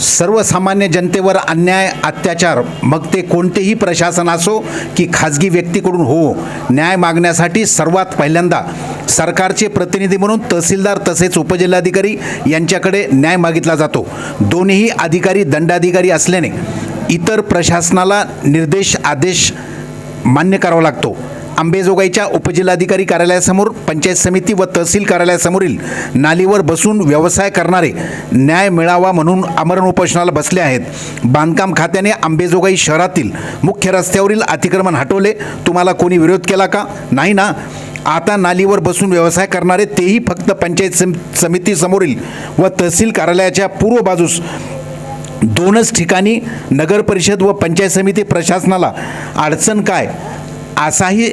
सर्वसामान्य जनतेवर अन्याय अत्याचार मग ते कोणतेही प्रशासन असो की खाजगी व्यक्तीकडून हो न्याय मागण्यासाठी सर्वात पहिल्यांदा सरकारचे प्रतिनिधी म्हणून तहसीलदार तसेच उपजिल्हाधिकारी यांच्याकडे न्याय मागितला जातो. दोन्ही अधिकारी दंडाधिकारी असल्याने इतर प्रशासनाला निर्देश आदेश मान्य करावा लागतो. अंबेजोगाईच्या उपजिल्हाधिकारी कार्यालयासमोर पंचायत समिती व तहसील कार्यालयासमोरील नालीवर बसून व्यवसाय करणारे न्याय मिळावा म्हणून आमरण उपोषणाला बसले आहेत. बांधकाम खात्याने अंबेजोगाई शहरातील मुख्य रस्त्यावरील अतिक्रमण हटवले. तुम्हाला कोणी विरोध केला का? नाही ना? आता नालीवर बसून व्यवसाय करणारे तेही फक्त पंचायत सम समितीसमोरील व तहसील कार्यालयाच्या पूर्व बाजूस. दोनच ठिकाणी नगर परिषद व पंचायत समिती प्रशासनाला अडचण काय? असाही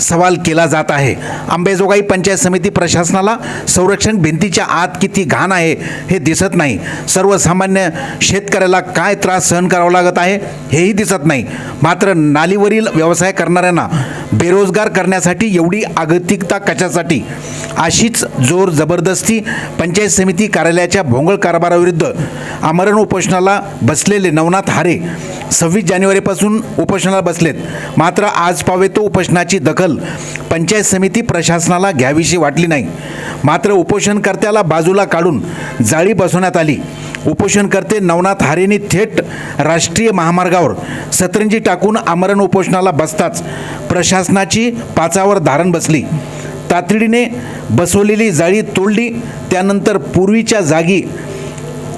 सवाल केला जात आहे. अंबेजोगाई पंचायत समिती प्रशासनाला संरक्षण भिंतीच्या आत किती घाण आहे हे दिसत नाही. सर्वसामान्य शेतकऱ्याला काय त्रास सहन करावा लागत आहे हेही दिसत नाही. मात्र नालीवरील व्यवसाय करणाऱ्यांना बेरोजगार करण्यासाठी एवढी आगतिकता कशासाठी? अशीच जोर जबरदस्ती पंचायत समिती कार्यालयाच्या भोंगळ कारभाराविरुद्ध आमरण उपोषणाला बसलेले नवनाथ हारे सव्वीस जानेवारीपासून उपोषणाला बसलेत. मात्र आज पावे तो उपोषणाची दखल पंचायत समिती प्रशासनाला घ्यावीशी वाटली नाही. मात्र उपोषणकर्त्याला बाजूला काढून जाळी बसवण्यात आली. उपोषणकर्ते नवनाथ हारेंनी थेट राष्ट्रीय महामार्गावर सतरंजी टाकून आमरण उपोषणाला बसताच प्रशासनाची पाचावर धारण बसली. तातडीने बसवलेली जाळी तोडली. त्यानंतर पूर्वीच्या जागी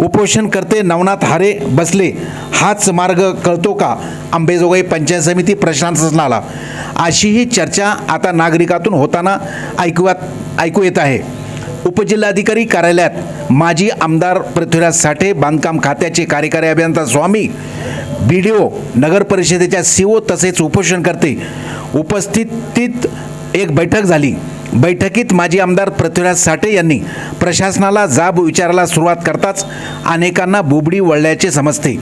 उपोषण करते नवनाथ हारे बसले. हाच मार्ग कळतो का? अंबेजोगाई पंचायत समिती प्रशासनाला अशीही चर्चा आता नागरिकातून होताना ऐकूयात ऐकू येत आहे. उपजिल्हाधिकारी कार्यालयात माजी आमदार पृथ्वीराज साठे बांधकाम खात्याचे कार्यकारी अभियंता स्वामी बी डी ओ नगर परिषदेच्या सी ओ तसेच उपोषणकर्ते उपस्थितीत एक बैठक झाली. बैठकीत माजी आमदार पृथ्वीराज साठे यांनी प्रशासनाला जाब विचारायला सुरुवात करताच अनेकांना बुबडी वळल्याचे समजते.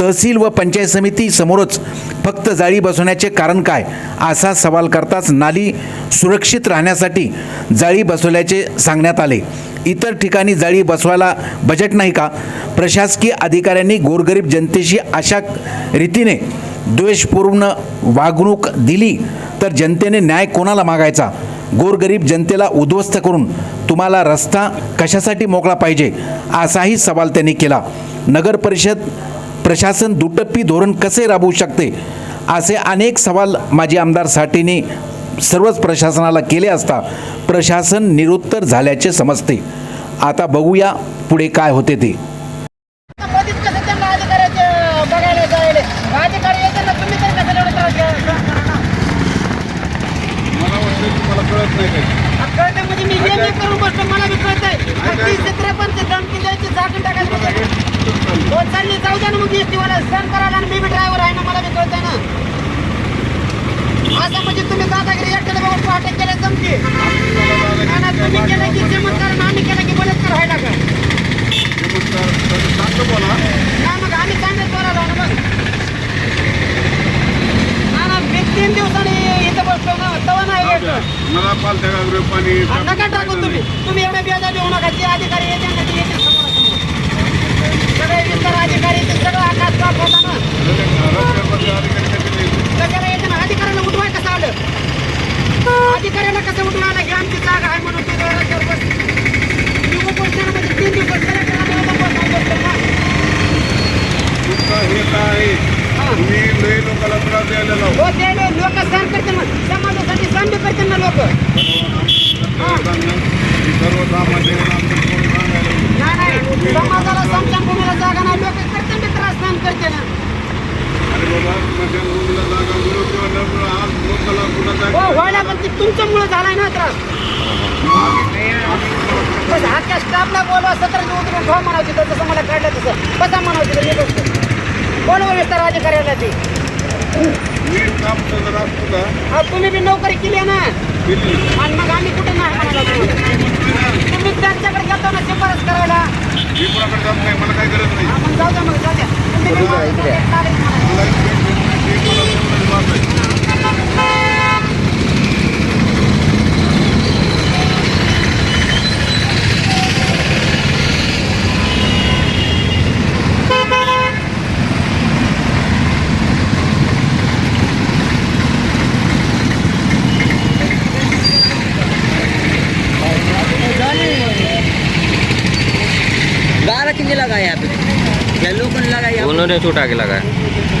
तहसील व पंचायत समिती समोरच फक्त जाळी बसवण्याचे कारण काय असा सवाल करताच नाली सुरक्षित राहण्यासाठी जाळी बसवल्याचे सांगण्यात आले. इतर ठिकाणी जाळी बसवायला बजेट नाही का? प्रशासकीय अधिकाऱ्यांनी गोरगरीब जनतेशी अशा रीतीने द्वेषपूर्ण वागणूक दिली तर जनतेने न्याय कोणाला मागायचा? गोरगरीब जनतेला उद्ध्वस्त करून तुम्हाला रस्ता कशासाठी मोकळा पाहिजे असाही सवाल त्यांनी केला. नगर परिषद प्रशासन दुटप्पी धोरण कसे राबवू शकते असे अनेक सवाल माजी आमदार साठेने सर्वच प्रशासनाला केले असता प्रशासन निरुत्तर झाल्याचे समजते. आता बघूया पुढे काय होते ते कधीच कसं त्यांना अधिकाऱ्याचे बघायला जायले अधिकारी येते ना तुम्ही तरी कसं एवढं त्रास घ्या- त्रास करा ना? मला वाटतं तुम्हाला कळत नाही काही आ, कळतं म्हणजे मी हे मी करून बसतो मला बी कळतंय तीस ते त्रेपन्न ते दणकी द्यायची झाकून टाकायचं. हो चालली जाऊ द्या ना मग एसटी वाला. सण करायला आणि मी बी ड्रायव्हर आहे ना मला बी कळतंय ना. असं म्हणजे तुम्ही दादागिरी एकट्याला बघून पहाटे केले जमती नाही तुम्ही केलं की चमत्कार आणि आम्ही केलं की बलात्कार व्हायला का? बोला नाही मग आम्ही चांगलं बोलायला ना मग ना मी तीन दिवसांनी इथं बसलो ना तवा नाही मला गागरे पाणी नका टाकून तुम्ही. तुम्ही एवढे देऊ नका. जे अधिकारी येते ना ते येते सगळे विस्तार अधिकारी ते सगळं आकाश पाप होता ना रस्त्यामध्ये अधिकारी कधी नाही. सगळ्याला येते ना. अधिकाऱ्याला उठवाय कसं आलं? अधिकाऱ्याला कसं उठवायला की आमची जागा आहे म्हणून ते रस्त्यावर बसले. तुम्ही उपोषणामध्ये तीन दिवस कलेक्टरला बसवून बसलो ना. तुमचं हे काय आहे हा. तुम्ही लय लोकांना त्रास द्यायला लावू हो ते लोक सहन करते ना समाजासाठी सहन बी करते ना लोक सर्वसामान्य आमचं कोण सांगायला नाही नाही समाजाला समशानभूमीला जागा नाही लोक करते बी त्रास सहन करते ना अरे बाबा माझ्या मुलीला जागा मिळो किंवा न मिळो आज लोकांना कुणा हो जागा व्हायला पण ते तुमच्यामुळे झालाय ना त्रास. बस आजच्या स्टाफला बोलवा सतरा उतरून ठेवा म्हणायची तर तसं मला काढलं तसं. कसा म्हणायची तर बोलवा विस्तार अधिकाऱ्याला ते. तुम्ही बी नोकरी केली ना. आणि मग आम्ही कुठे नाही म्हणाला. तुम्ही त्यांच्याकडे जातो ना शिफारस करायला. मला काही गरज नाही. हा, मग जाऊ द्या मग जाऊ द्या. तुम्ही उन्होंने छूटा के लगाया